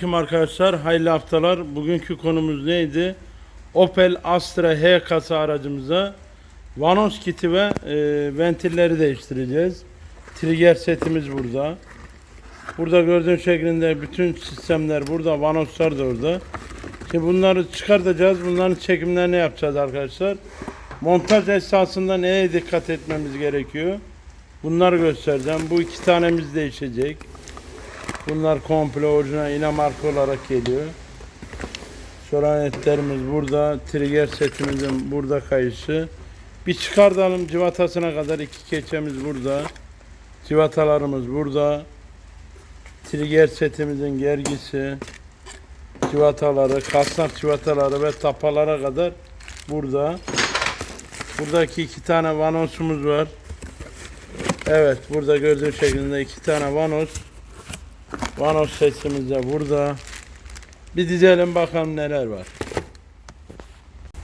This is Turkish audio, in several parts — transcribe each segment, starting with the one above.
Selamünaleyküm arkadaşlar. Hayırlı haftalar. Bugünkü konumuz neydi? Opel Astra H kasa aracımıza Vanos kiti ve e, ventilleri değiştireceğiz. Trigger setimiz burada. Burada gördüğün şeklinde bütün sistemler burada. Vanoslar da orada. Şimdi bunları çıkartacağız. Bunların çekimlerini yapacağız arkadaşlar. Montaj esasında neye dikkat etmemiz gerekiyor? Bunları göstereceğim. Bu iki tanemiz değişecek. Bunlar komple orijinal ina marka olarak geliyor. Soranetlerimiz burada. Trigger setimizin burada kayışı. Bir çıkartalım civatasına kadar iki keçemiz burada. Civatalarımız burada. Trigger setimizin gergisi. Civataları, kasnak civataları ve tapalara kadar burada. Buradaki iki tane vanosumuz var. Evet burada gördüğün şekilde iki tane vanos. Vanos sesimiz de burada. Bir dizelim bakalım neler var.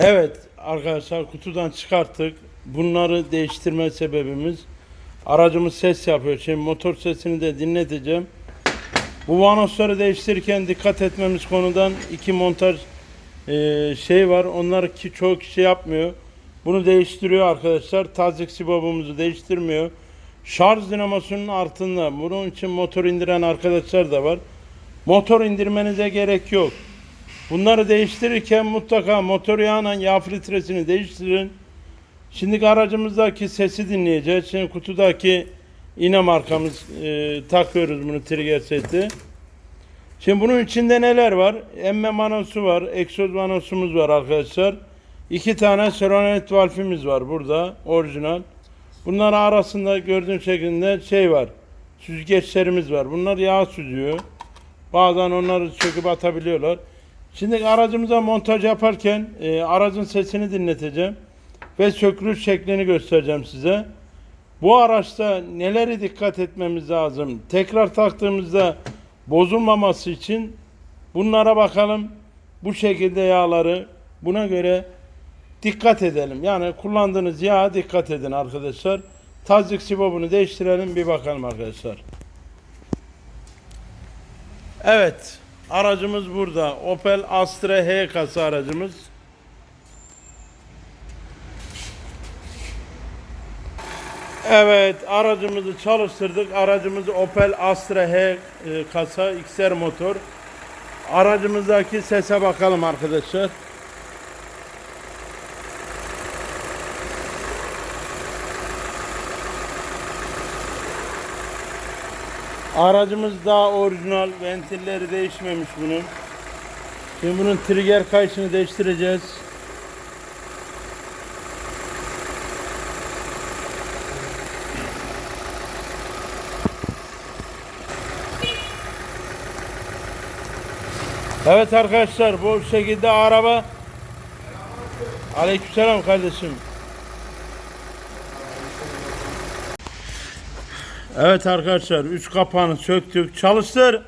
Evet arkadaşlar kutudan çıkarttık. Bunları değiştirme sebebimiz aracımız ses yapıyor. Şimdi motor sesini de dinleteceğim. Bu vanosları değiştirirken dikkat etmemiz konudan iki montaj e, şey var. Onlar ki çoğu kişi yapmıyor. Bunu değiştiriyor arkadaşlar. Tazik sibobumuzu değiştirmiyor. Şarj dinamosunun altında. Bunun için motor indiren arkadaşlar da var. Motor indirmenize gerek yok. Bunları değiştirirken mutlaka motor yağının yağ filtresini değiştirin. Şimdi aracımızdaki sesi dinleyeceğiz. Şimdi kutudaki ina markamız e, takıyoruz bunu trigger seti. Şimdi bunun içinde neler var? Emme manosu var, egzoz manosumuz var arkadaşlar. İki tane solenoid valfimiz var burada orijinal. Bunlar arasında gördüğün şekilde şey var. Süzgeçlerimiz var. Bunlar yağ süzüyor. Bazen onları söküp atabiliyorlar. Şimdi aracımıza montaj yaparken e, aracın sesini dinleteceğim ve sökülüş şeklini göstereceğim size. Bu araçta neleri dikkat etmemiz lazım? Tekrar taktığımızda bozulmaması için bunlara bakalım. Bu şekilde yağları buna göre dikkat edelim. Yani kullandığınız yağa dikkat edin arkadaşlar. Tazik sibobunu değiştirelim bir bakalım arkadaşlar. Evet. Aracımız burada. Opel Astra H kasa aracımız. Evet aracımızı çalıştırdık. Aracımız Opel Astra H kasa XR motor. Aracımızdaki sese bakalım arkadaşlar. Aracımız daha orijinal. Ventilleri değişmemiş bunun. Şimdi bunun trigger kayışını değiştireceğiz. Evet arkadaşlar bu şekilde araba Aleykümselam kardeşim. Evet arkadaşlar üç kapağını söktük. Çalıştır.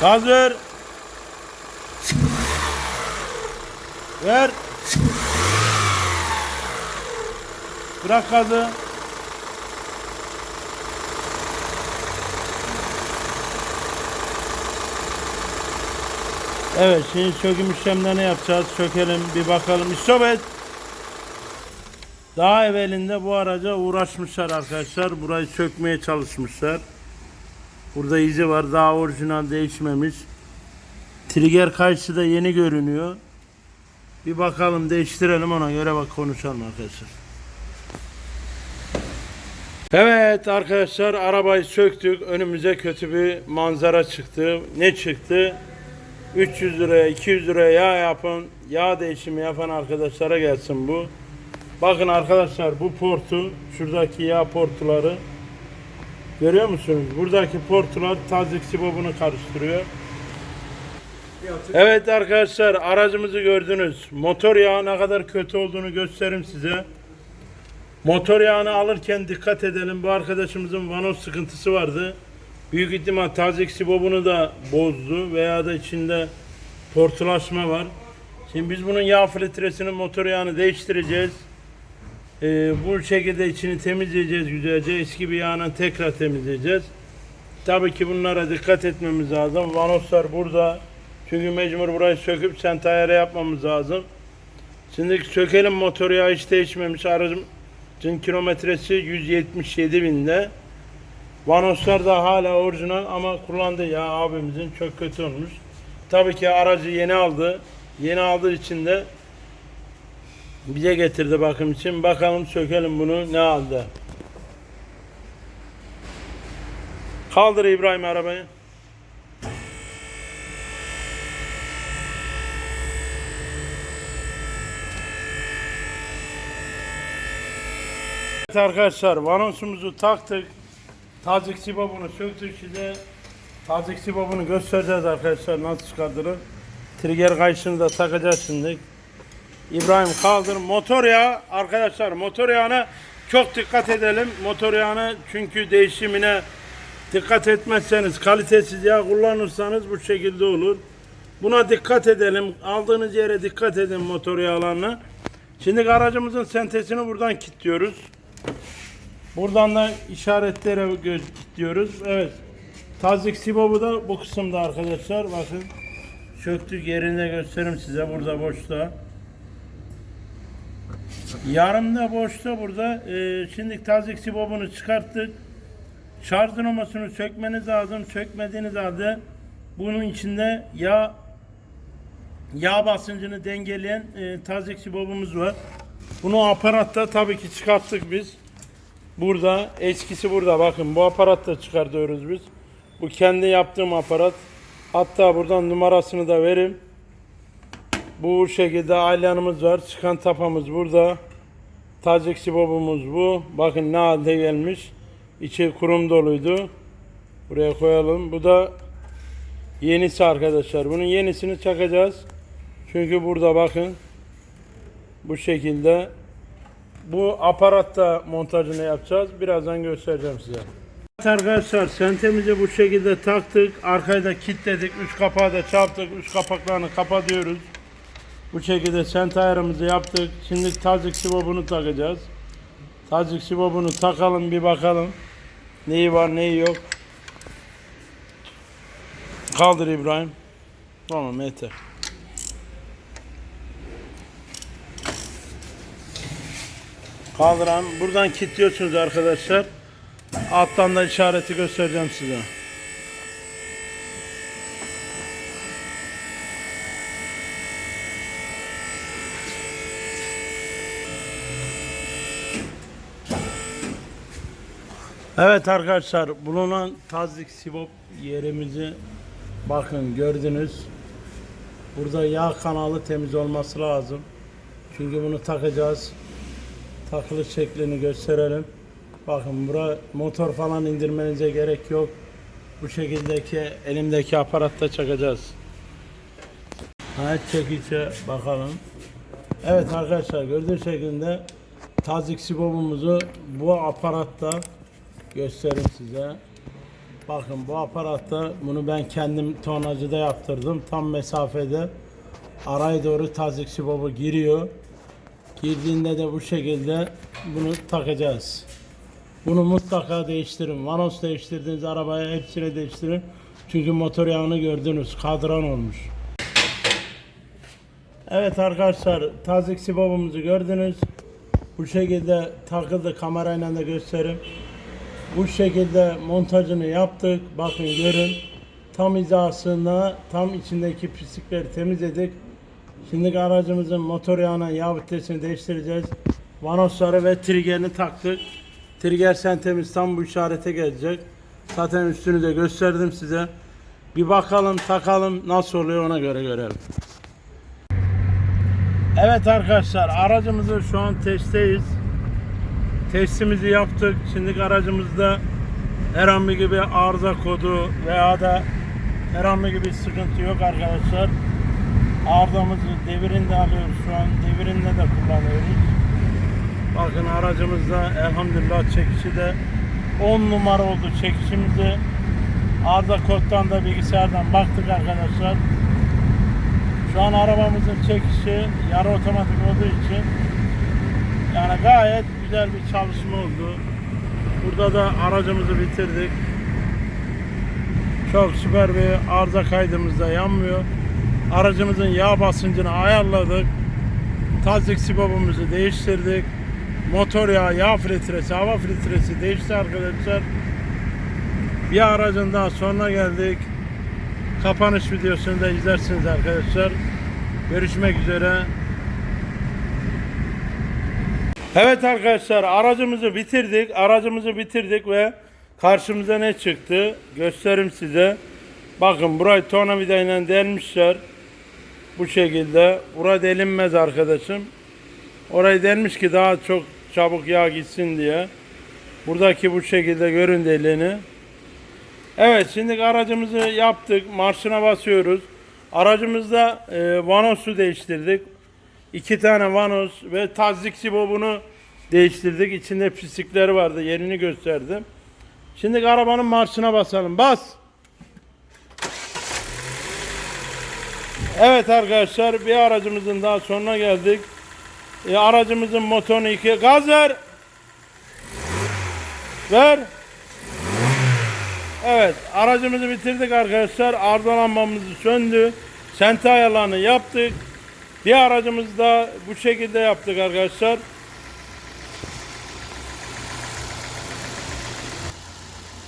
Hazır. Ver. Bırak gazı. Evet şimdi söküm işlemlerini yapacağız. Sökelim bir bakalım. İstop et. Daha evvelinde bu araca uğraşmışlar arkadaşlar. Burayı sökmeye çalışmışlar. Burada izi var. Daha orijinal değişmemiş. Trigger kayışı da yeni görünüyor. Bir bakalım değiştirelim ona göre bak konuşalım arkadaşlar. Evet arkadaşlar arabayı söktük. Önümüze kötü bir manzara çıktı. Ne çıktı? 300 liraya 200 liraya yağ yapın yağ değişimi yapan arkadaşlara gelsin bu. Bakın arkadaşlar bu portu şuradaki yağ portuları görüyor musunuz? Buradaki portular tazik sibobunu karıştırıyor. Evet arkadaşlar aracımızı gördünüz. Motor yağı ne kadar kötü olduğunu göstereyim size. Motor yağını alırken dikkat edelim. Bu arkadaşımızın vanos sıkıntısı vardı. Büyük ihtimal tazik sibobunu da bozdu veya da içinde tortulaşma var. Şimdi biz bunun yağ filtresini motor yağını değiştireceğiz. Ee, bu şekilde içini temizleyeceğiz güzelce. Eski bir yağına tekrar temizleyeceğiz. Tabii ki bunlara dikkat etmemiz lazım. Vanoslar burada. Çünkü mecbur burayı söküp sent ayarı yapmamız lazım. Şimdi sökelim motor yağı hiç değişmemiş. Aracın kilometresi 177 binde. Vanoslar da hala orijinal ama kullandığı yağ abimizin çok kötü olmuş. Tabii ki aracı yeni aldı. Yeni aldığı için de bize getirdi bakım için. Bakalım sökelim bunu ne halde. Kaldır İbrahim arabayı. Evet arkadaşlar vanosumuzu taktık. Tazik sibabını söktük size. Tazik sibabını göstereceğiz arkadaşlar nasıl çıkartılır. Trigger kayışını da takacağız şimdi. İbrahim kaldır. Motor yağı arkadaşlar motor yağına çok dikkat edelim. Motor yağına çünkü değişimine dikkat etmezseniz kalitesiz yağ kullanırsanız bu şekilde olur. Buna dikkat edelim. Aldığınız yere dikkat edin motor yağlarına. Şimdi aracımızın sentesini buradan kilitliyoruz. Buradan da işaretlere göz kilitliyoruz. Evet. Tazik sibobu da bu kısımda arkadaşlar. Bakın. Söktük yerinde göstereyim size. Burada boşta. Yarımda boşta burada. Ee, şimdi tazik sibobunu çıkarttık. Şarj dinamasını sökmeniz lazım. Sökmediğiniz halde bunun içinde yağ yağ basıncını dengeleyen e, tazik sibobumuz var. Bunu aparatta tabii ki çıkarttık biz. Burada eskisi burada bakın bu aparatta çıkartıyoruz biz. Bu kendi yaptığım aparat. Hatta buradan numarasını da vereyim. Bu şekilde aylanımız var. Çıkan tapamız burada. Tazik sibobumuz bu. Bakın ne halde gelmiş. İçi kurum doluydu. Buraya koyalım. Bu da yenisi arkadaşlar. Bunun yenisini çakacağız. Çünkü burada bakın. Bu şekilde. Bu aparatta montajını yapacağız. Birazdan göstereceğim size. Evet arkadaşlar sentemizi bu şekilde taktık. Arkayı da kilitledik. Üst kapağı da çarptık. Üst kapaklarını kapatıyoruz. Bu şekilde sent ayarımızı yaptık. Şimdi tazik sibobunu takacağız. Tazik sibobunu takalım bir bakalım. Neyi var neyi yok. Kaldır İbrahim. Tamam yeter. Kaldıran. Buradan kilitliyorsunuz arkadaşlar. Alttan da işareti göstereceğim size. Evet arkadaşlar bulunan tazik sibop yerimizi bakın gördünüz. Burada yağ kanalı temiz olması lazım. Çünkü bunu takacağız. Takılış şeklini gösterelim. Bakın bura motor falan indirmenize gerek yok. Bu şekildeki elimdeki aparatta çakacağız. Evet çekiçe bakalım. Evet arkadaşlar gördüğünüz şekilde tazik sibobumuzu bu aparatta göstereyim size. Bakın bu aparatta bunu ben kendim tonacıda yaptırdım. Tam mesafede araya doğru tazik sibobu giriyor. Girdiğinde de bu şekilde bunu takacağız. Bunu mutlaka değiştirin. Vanos değiştirdiğiniz arabaya hepsini değiştirin. Çünkü motor yağını gördünüz. Kadran olmuş. Evet arkadaşlar tazik sibobumuzu gördünüz. Bu şekilde takıldı kamerayla da göstereyim. Bu şekilde montajını yaptık. Bakın görün. Tam hizasında tam içindeki pislikleri temizledik. Şimdi aracımızın motor yağına yağ vitesini değiştireceğiz. Vanosları ve triggerini taktık. Trigger sentemiz tam bu işarete gelecek. Zaten üstünü de gösterdim size. Bir bakalım takalım nasıl oluyor ona göre görelim. Evet arkadaşlar aracımızı şu an testteyiz. Testimizi yaptık. Şimdi aracımızda herhangi bir arıza kodu veya da herhangi bir sıkıntı yok arkadaşlar. Arızamızı devirinde alıyoruz şu an. Devirinde de kullanıyoruz. Bakın aracımızda elhamdülillah çekişi de 10 numara oldu çekişimizi. Arıza koddan da bilgisayardan baktık arkadaşlar. Şu an arabamızın çekişi yarı otomatik olduğu için Yani gayet güzel bir çalışma oldu. Burada da aracımızı bitirdik. Çok süper bir arıza kaydımız da yanmıyor. Aracımızın yağ basıncını ayarladık. Tazik sibobumuzu değiştirdik. Motor yağı, yağ filtresi, hava filtresi değişti arkadaşlar. Bir aracın daha sonuna geldik. Kapanış videosunu da izlersiniz arkadaşlar. Görüşmek üzere. Evet arkadaşlar aracımızı bitirdik. Aracımızı bitirdik ve karşımıza ne çıktı? Gösterim size. Bakın burayı tornavidayla delmişler. Bu şekilde. Buraya delinmez arkadaşım. Orayı delmiş ki daha çok çabuk yağ gitsin diye. Buradaki bu şekilde görün deliğini. Evet şimdi aracımızı yaptık. Marşına basıyoruz. Aracımızda e, vanosu değiştirdik. İki tane vanos ve tazik sibobunu değiştirdik. İçinde pislikleri vardı. Yerini gösterdim. Şimdi arabanın marşına basalım. Bas. Evet arkadaşlar bir aracımızın daha sonuna geldik. E, aracımızın motorunu iki gaz ver. Ver. Evet aracımızı bitirdik arkadaşlar. Ardalanmamızı söndü. Sente ayarlarını yaptık. Bir aracımızı da bu şekilde yaptık arkadaşlar.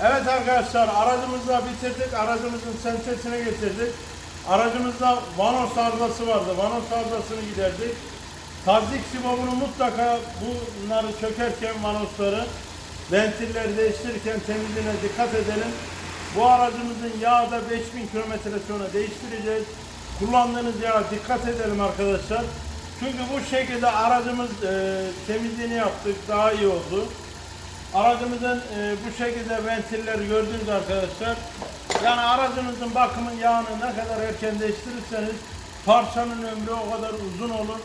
Evet arkadaşlar aracımızı da bitirdik. Aracımızın sentesine getirdik. Aracımızda vanos arızası vardı. Vanos arızasını giderdik. Tazik sibobunu mutlaka bunları sökerken vanosları ventilleri değiştirirken temizliğine dikkat edelim. Bu aracımızın yağı da 5000 kilometre sonra değiştireceğiz. Kullandığınız yağa dikkat edelim arkadaşlar. Çünkü bu şekilde aracımız e, temizliğini yaptık. Daha iyi oldu. Aracımızın e, bu şekilde ventilleri gördünüz arkadaşlar. Yani aracınızın bakımın yağını ne kadar erken değiştirirseniz parçanın ömrü o kadar uzun olur.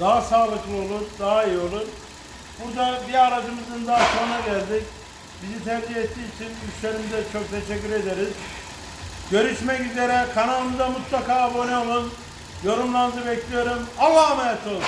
Daha sağlıklı olur, daha iyi olur. Burada bir aracımızın daha sonuna geldik. Bizi tercih ettiği için müşterimize çok teşekkür ederiz. Görüşmek üzere. Kanalımıza mutlaka abone olun. Yorumlarınızı bekliyorum. Allah'a emanet olun.